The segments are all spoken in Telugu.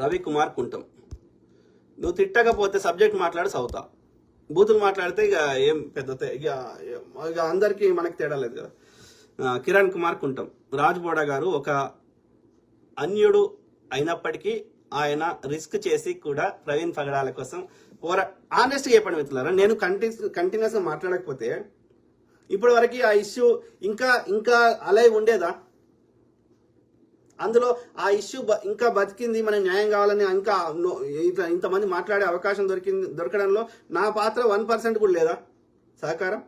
రవికుమార్ కుంటం. నువ్వు తిట్టకపోతే సబ్జెక్ట్ మాట్లాడి సౌతా. బూతులు మాట్లాడితే ఇక ఏం పెద్ద ఇక ఇక అందరికీ మనకి తేడా లేదు కదా. కిరణ్ కుమార్ కుంటం. రాజ్బోడా గారు ఒక అన్యుడు అయినప్పటికీ ఆయన రిస్క్ చేసి కూడా ప్రవీణ్ పగడాల కోసం పోరా ఆనెస్ట్గా చెప్పండి మిత్రులారా నేను కంటిన్యూ కంటిన్యూస్గా మాట్లాడకపోతే ఇప్పటి వరకు ఆ ఇష్యూ ఇంకా ఇంకా అలై ఉండేదా? అందులో ఆ ఇష్యూ బ- ఇంకా బతికింది మనకి న్యాయం కావాలని ఇంకా ఇట్లా ఇంతమంది మాట్లాడే అవకాశం దొరికింది దొరకడంలో నా పాత్ర వన్ పర్సెంట్ కూడా లేదా? సహకారం?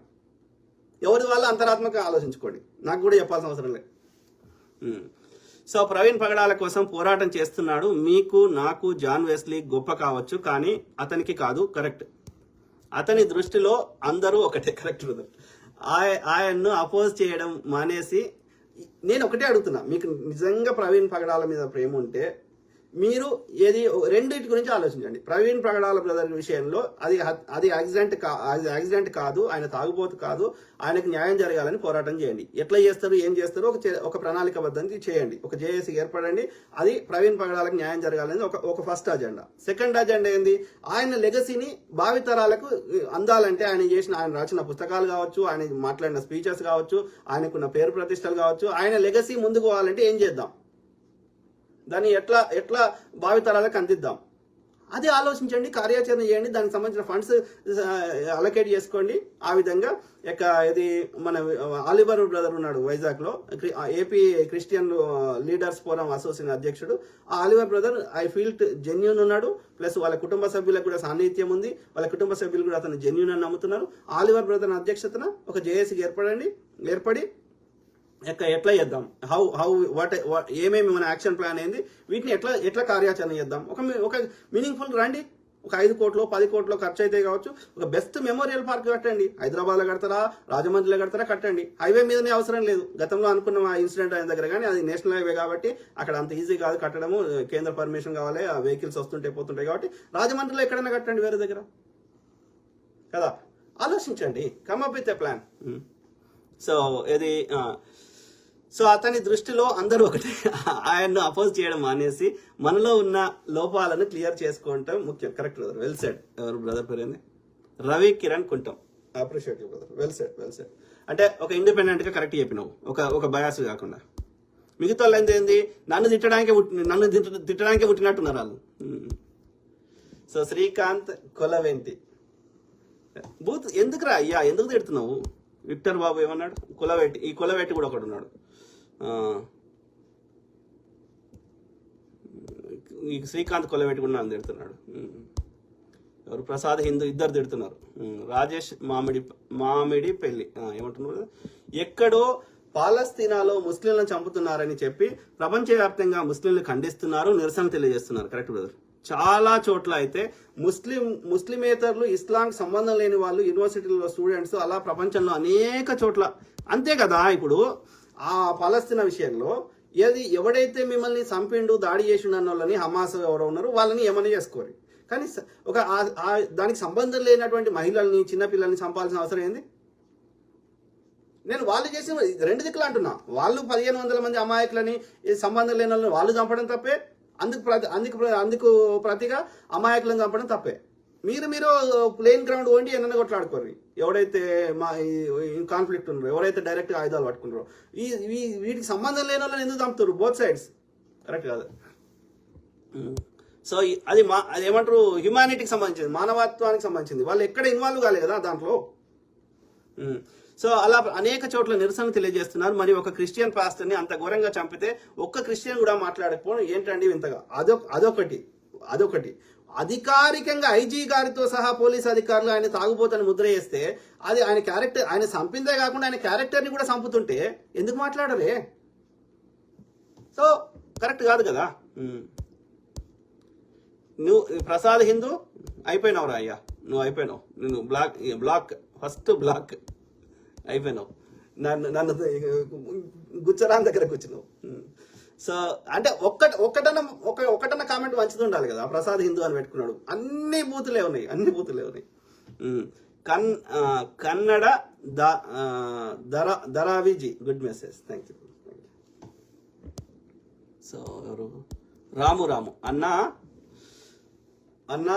ఎవరి వల్ల అంతరాత్మక ఆలోచించుకోండి. నాకు కూడా చెప్పాల్సిన అవసరం లేదు. సో ప్రవీణ్ పగడాల కోసం పోరాటం చేస్తున్నాడు. మీకు నాకు జాన్ వెస్లీ గొప్ప కావచ్చు కానీ అతనికి కాదు కరెక్ట్. అతని దృష్టిలో అందరూ ఒకటే కరెక్ట్ బ్రదర్. ఆయ- ఆయన్ను అపోజ్ చేయడం మానేసి నేను ఒకటే అడుగుతున్నా. మీకు నిజంగా ప్రవీణ్ పగడాల మీద ప్రేమ ఉంటే మీరు ఏది రెండింటి గురించి ఆలోచించండి. ప్రవీణ్ ప్రగడాల బ్రదర్ విషయంలో అది అది యాక్సిడెంట్ కా అది యాక్సిడెంట్ కాదు ఆయన తాగుబోతు కాదు ఆయనకు న్యాయం జరగాలని పోరాటం చేయండి. ఎట్లా చేస్తారు ఏం చేస్తారు ఒక ఒక ప్రణాళిక ప్రణాళికబద్ధంగా చేయండి. ఒక జేఏసీ ఏర్పడండి అది ప్రవీణ్ ప్రగడాలకు న్యాయం జరగాలని ఒక ఒక ఫస్ట్ అజెండా. సెకండ్ అజెండా ఏంది? ఆయన లెగసీని భావితరాలకు అందాలంటే ఆయన చేసిన ఆయన రాసిన పుస్తకాలు కావచ్చు ఆయన మాట్లాడిన స్పీచెస్ కావచ్చు ఆయనకున్న పేరు ప్రతిష్టలు కావచ్చు ఆయన లెగసీ ముందుకు పోవాలంటే ఏం చేద్దాం? దాన్ని ఎట్లా ఎట్లా భావితరాలకు అందిద్దాం? అది ఆలోచించండి కార్యాచరణ చేయండి దానికి సంబంధించిన ఫండ్స్ అలొకేట్ చేసుకోండి. ఆ విధంగా ఇక ఇది మన ఆలివర్ బ్రదర్ ఉన్నాడు వైజాగ్లో. AP Christian leaders forum association అధ్యక్షుడు. ఆ Oliver brother I feel genuine ఉన్నాడు. ప్లస్ వాళ్ళ కుటుంబ సభ్యులకు కూడా సాన్నిహిత్యం ఉంది. వాళ్ళ కుటుంబ సభ్యులు కూడా అతను జెన్యున్ అని నమ్ముతున్నారు. ఆలివర్ బ్రదర్ అధ్యక్షతన ఒక జేఏసీకి ఏర్పడండి ఏర్పడి ఎక్క ఎట్లా చేద్దాం? హౌ హౌ వాట్ ఏమేమి మన యాక్షన్ ప్లాన్ ఏంది? వీటిని ఎట్లా ఎట్లా కార్యాచరణ చేద్దాం? ఒక ఒక మీనింగ్ఫుల్ రండి. ఒక ఐదు కోట్లు పది కోట్లు ఖర్చు అయితే కావచ్చు. ఒక బెస్ట్ మెమోరియల్ పార్క్ కట్టండి. హైదరాబాద్లో కడతారా? రాజమండ్రిలో కడతారా? కట్టండి. హైవే మీదనే అవసరం లేదు. గతంలో అనుకున్న ఆ ఇన్సిడెంట్ అయిన దగ్గర కానీ అది నేషనల్ హైవే కాబట్టి అక్కడ అంత ఈజీ కాదు కట్టడము. కేంద్ర పర్మిషన్ కావాలి. ఆ వెహికల్స్ వస్తుంటే పోతుంటాయి కాబట్టి రాజమండ్రిలో ఎక్కడైనా కట్టండి వేరే దగ్గర. కదా? ఆలోచించండి. Come up with a plan so ఇది సో అతని దృష్టిలో అందరూ ఒకటే. ఆయన్ను అపోజ్ చేయడం మానేసి మనలో ఉన్న లోపాలను క్లియర్ చేసుకోవటం ముఖ్యం. కరెక్ట్ బ్రదర్ వెల్ సెడ్ ఎవరు బ్రదర్ పేరేంది? Ravi Kiran Kuntam. Appreciate brother well said well said అంటే ఒక ఇండిపెండెంట్గా కరెక్ట్ చెప్పినావు. ఒక ఒక బయాస్ కాకుండా. మిగతా వాళ్ళు ఏంది నన్ను తిట్టడానికే నన్ను తిట్టడానికి తిట్టడానికే పుట్టినట్టున్నారు వాళ్ళు. Hmm. సో శ్రీకాంత్ కొలవెంటి? బూత్ ఎందుకురా అయ్యా? ఎందుకు తిడుతున్నావు? విక్టర్ బాబు ఏమన్నాడు? కులవెట్టి ఈ కులవెట్టి కూడా ఒకడు ఉన్నాడు శ్రీకాంత్ కులవెట్టి నన్ను తిడుతున్నాడు. ఎవరు ప్రసాద్ హిందూ ఇద్దరు తిడుతున్నారు. రాజేష్ మామిడి మామిడి పెళ్ళి. ఏమంటున్నారు ఎక్కడో పాలస్తీనాలో ముస్లింలను చంపుతున్నారని చెప్పి ప్రపంచవ్యాప్తంగా ముస్లింలు ఖండిస్తున్నారు నిరసన తెలియజేస్తున్నారు. Correct brother. చాలా చోట్ల అయితే ముస్లిం ముస్లిమేతరులు ఇస్లాంకి సంబంధం లేని వాళ్ళు యూనివర్సిటీలో స్టూడెంట్స్ అలా ప్రపంచంలో అనేక చోట్ల. అంతే కదా ఇప్పుడు? ఆ పాలస్తీనా విషయంలో ఏది ఎవడైతే మిమ్మల్ని చంపిండు దాడి చేసిండు అన్న వాళ్ళని హమాస్ ఎవరో ఉన్నారు వాళ్ళని ఏమైనా చేసుకోరు. కానీ ఒక దానికి సంబంధం లేనటువంటి మహిళల్ని చిన్నపిల్లల్ని చంపాల్సిన అవసరం ఏంది? నేను వాళ్ళు చేసిన రెండు దిక్కులు అంటున్నా. వాళ్ళు పదిహేను వందల మంది అమాయకులని సంబంధం లేని వాళ్ళని వాళ్ళు చంపడం తప్పే. అందుకు ప్రతి అందుకు ప్ర- అందుకు ప్రతిగా అమాయకులను చంపడం తప్పే. మీరు మీరు ప్లేన్ గ్రౌండ్ వండి ఎన్న కొట్లాడుకోరు ఎవడైతే మా కాన్ఫ్లిక్ట్ ఉన్నారో ఎవరైతే డైరెక్ట్ ఆయుధాలు పట్టుకున్నారో. ఈ వీటికి సంబంధం లేని వాళ్ళని ఎందుకు చంపుతారు? బోత్ సైడ్స్ కరెక్ట్ కాదు. సో ఈ- అది మా అది ఏమంటారు? హ్యుమానిటీకి సంబంధించింది మానవత్వానికి సంబంధించింది. వాళ్ళు ఎక్కడ ఇన్వాల్వ్ కాలేదు కదా దాంట్లో. సో అలా అనేక చోట్ల నిరసన తెలియజేస్తున్నారు. మరి ఒక క్రిస్టియన్ పాస్టర్ని అంత ఘోరంగా చంపితే ఒక్క క్రిస్టియన్ కూడా మాట్లాడకపోవడం ఏంటండి వింతగా? అదొ అదొకటి. అదొకటి. అధికారికంగా ఐజీ గారితో సహా పోలీస్ అధికారులు ఆయన తాగుబోతని ముద్ర వేస్తే అది ఆయన క్యారెక్టర్ ఆయన చంపిందే కాకుండా ఆయన క్యారెక్టర్ని కూడా చంపుతుంటే ఎందుకు మాట్లాడరే? సో కరెక్ట్ కాదు కదా? నువ్వు ప్రసాద్ హిందూ అయిపోయినావురా అయ్యా. నువ్వు అయిపోయినావు. నువ్వు బ్లాక్ బ్లాక్ ఫస్ట్ బ్లాక్. అయిపోయినావు. నన్ను నన్ను గుచ్చరాన్ దగ్గర కూర్చున్నావు. సో అంటే ఒక్కట ఒక్కటన్న ఒక ఒకటన కామెంట్ మంచిది ఉండాలి కదా. ప్రసాద్ హిందూ అని పెట్టుకున్నాడు. అన్ని బూతులే ఉన్నాయి అన్ని బూతులే ఉన్నాయి. కన్ కన్నడ ద ఆ, దర దరావిజీ. Good message thank you so ఎవరు? రాము రాము. అన్న? అన్న?